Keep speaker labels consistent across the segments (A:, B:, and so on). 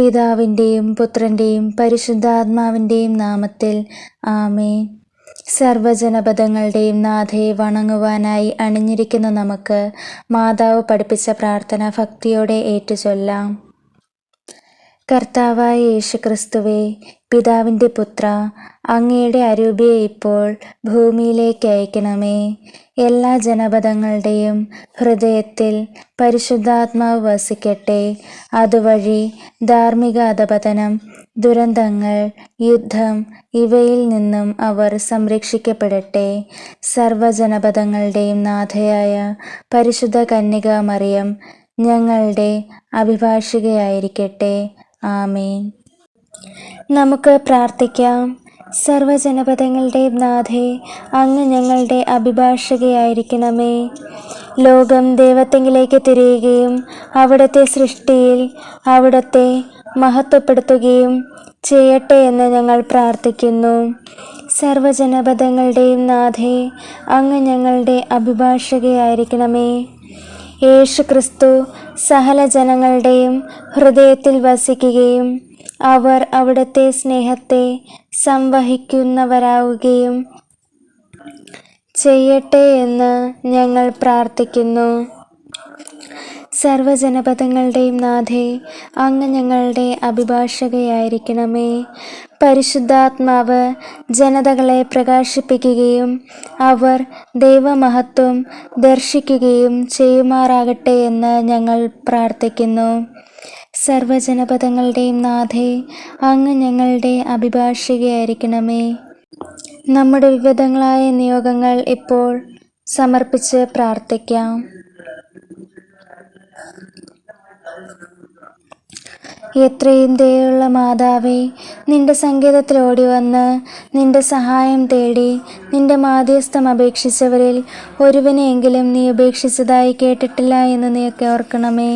A: പിതാവിന്റെയും പുത്രന്റെയും പരിശുദ്ധാത്മാവിന്റെയും നാമത്തിൽ ആമേ സർവജനപദങ്ങളുടെയും നാഥയെ വണങ്ങുവാനായി അണിഞ്ഞിരിക്കുന്ന നമുക്ക് മാതാവ് പഠിപ്പിച്ച പ്രാർത്ഥന ഭക്തിയോടെ ഏറ്റുചൊല്ലാം. കർത്താവായ യേശുക്രിസ്തുവേ പിതാവിന്റെ പുത്ര അങ്ങയുടെ അരൂപിയെ ഇപ്പോൾ ഭൂമിയിലേക്ക് അയക്കണമേ. എല്ലാ ജനപദങ്ങളുടെയും ഹൃദയത്തിൽ പരിശുദ്ധാത്മാവ് വസിക്കട്ടെ. അതുവഴി ധാർമ്മിക അധപതനം ദുരന്തങ്ങൾ യുദ്ധം ഇവയിൽ നിന്നും അവർ സംരക്ഷിക്കപ്പെടട്ടെ. സർവജനപദങ്ങളുടെയും നാഥയായ പരിശുദ്ധ കന്യക മറിയം ഞങ്ങളുടെ അഭിഭാഷികയായിരിക്കട്ടെ. ആമേൻ. നമുക്ക് പ്രാർത്ഥിക്കാം. സർവജനപദങ്ങളുടെ നാഥേ അങ്ങ് ഞങ്ങളുടെ അഭിഭാഷകയായിരിക്കണമേ. ലോകം ദൈവത്തെങ്കിലേക്ക് തിരിയുകയും അവിടുത്തെ സൃഷ്ടിയിൽ അവിടുത്തെ മഹത്വപ്പെടുത്തുകയും ചെയ്യട്ടെ എന്ന് ഞങ്ങൾ പ്രാർത്ഥിക്കുന്നു. സർവജനപദങ്ങളുടെയും നാഥേ അങ്ങ് ഞങ്ങളുടെ അഭിഭാഷകയായിരിക്കണമേ. യേശു ക്രിസ്തു സഹല ജനങ്ങളുടെയും ഹൃദയത്തിൽ വസിക്കുകയും അവർ അവിടുത്തെ സ്നേഹത്തെ സംവഹിക്കുന്നവരാവുകയും ചെയ്യട്ടെ എന്ന് ഞങ്ങൾ പ്രാർത്ഥിക്കുന്നു. സർവജനപദങ്ങളുടെയും നാഥേ അങ്ങ് ഞങ്ങളുടെ അഭിഭാഷകയായിരിക്കണമേ. പരിശുദ്ധാത്മാവ് ജനതകളെ പ്രകാശിപ്പിക്കുകയും അവർ ദൈവമഹത്വം ദർശിക്കുകയും ചെയ്യുമാറാകട്ടെ എന്ന് ഞങ്ങൾ പ്രാർത്ഥിക്കുന്നു. സർവജനപദങ്ങളുടെയും നാഥേ അങ്ങ് ഞങ്ങളുടെ അഭിഭാഷകയായിരിക്കണമേ. നമ്മുടെ വിവിധങ്ങളായ നിയോഗങ്ങൾ ഇപ്പോൾ സമർപ്പിച്ച് പ്രാർത്ഥിക്കാം. എത്രയും ദയുള്ള മാതാവേ നിന്റെ സങ്കേതത്തിൽ ഓടി വന്ന് നിന്റെ സഹായം തേടി നിന്റെ മാധ്യസ്ഥം അപേക്ഷിച്ചവരിൽ ഒരുവനെയെങ്കിലും നീ ഉപേക്ഷിച്ചതായി കേട്ടിട്ടില്ല എന്ന് നീയൊക്കെ ഓർക്കണമേ.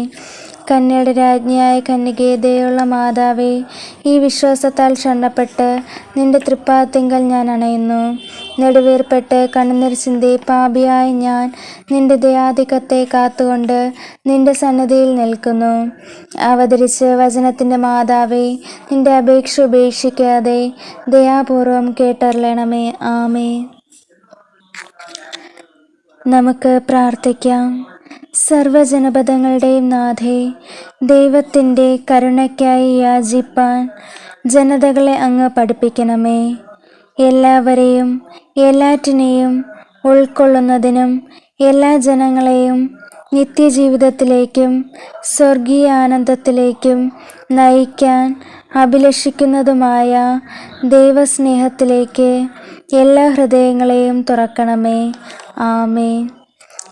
A: കന്യയുടെ രാജ്ഞിയായ കന്യകയെ ദയുള്ള മാതാവേ ഈ വിശ്വാസത്താൽ ക്ഷണ്ണപ്പെട്ട് നിന്റെ തൃപ്പാത്തിങ്കൽ ഞാൻ അണയുന്നു. നെടുവേർപ്പെട്ട് കണ്ണുനീർ ചിന്തി പാപിയായ ഞാൻ നിന്റെ ദയാധികത്തെ കാത്തുകൊണ്ട് നിന്റെ സന്നദ്ധിയിൽ നിൽക്കുന്നു. അവതരിച്ച് വചനത്തിന്റെ മാതാവേ നിന്റെ അപേക്ഷ ഉപേക്ഷിക്കാതെ ദയാപൂർവം കേട്ടറിയണമേ. ആമേ നമുക്ക് പ്രാർത്ഥിക്കാം. സർവജനപദങ്ങളുടെയും നാഥേ ദൈവത്തിന്റെ കരുണയ്ക്കായി യാചിപ്പാൻ ജനതകളെ അങ്ങ് പഠിപ്പിക്കണമേ. എല്ലാവരെയും എല്ലാറ്റിനെയും ഉൾക്കൊള്ളുന്നതിനും എല്ലാ ജനങ്ങളെയും നിത്യജീവിതത്തിലേക്കും സ്വർഗീയ ആനന്ദത്തിലേക്കും നയിക്കാൻ അഭിലഷിക്കുന്നതുമായ ദൈവസ്നേഹത്തിലേക്ക് എല്ലാ ഹൃദയങ്ങളെയും തുറക്കണമേ. ആമേ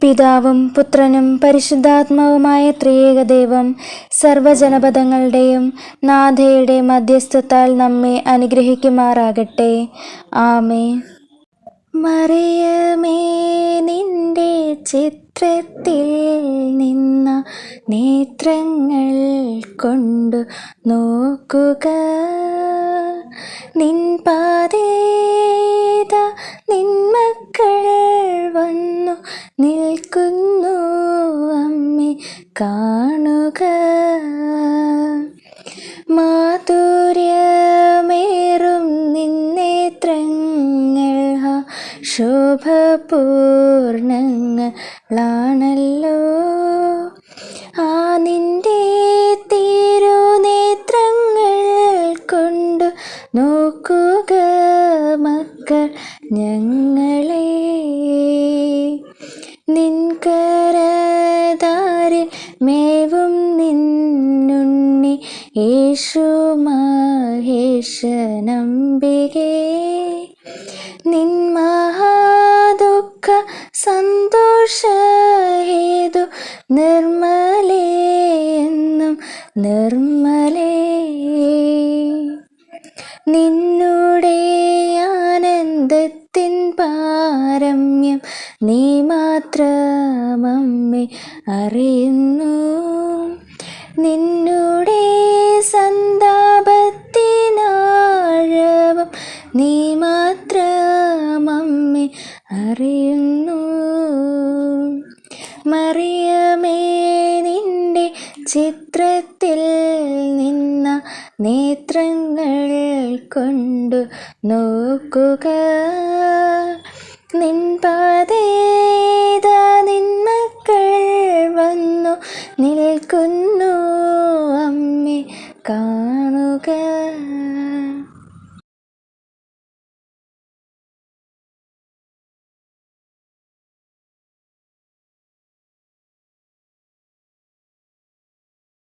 A: പിതാവും പുത്രനും പരിശുദ്ധാത്മാവുമായ ത്രിയേക ദൈവം സർവജനപദങ്ങളുടെയും നാഥയുടെ മധ്യസ്ഥത്താൽ നമ്മെ അനുഗ്രഹിക്കുമാറാകട്ടെ. ആമേ മറിയമേ നിന്റെ ചിത്രത്തിൽ നിന്ന നേത്രങ്ങൾ കൊണ്ട് നോക്കുക. നിൻ പാതേത നിൻ മക്കൾ വന്നു നിൽക്കുന്നു അമ്മേ കാണുക. മാധുര്യമേറും നിന്നേത്രങ്ങൾ ശോഭപൂർണങ്ങളാണല്ലോ. ആ നിന്റെ തിരുനേത്രങ്ങൾ കൊണ്ട് നോക്കുക മക്കൾ ഞങ്ങളെ. മഹേശനംബികേ നിൻ മഹാദുഃഖ സന്തോഷഹേതു നിർമ്മലേ എന്നും നിർമ്മലേ. നിന്നുടെ ആനന്ദത്തിൻ പാരമ്യം നീ മാത്രമമ്മേ അറിയുന്നു. നിന്നുടെ അറിയുന്നു. മറിയമേ നിന്റെ ചിത്രത്തിൽ നിന്ന നേത്രങ്ങൾ കൊണ്ടു നോക്കുക. നിൻ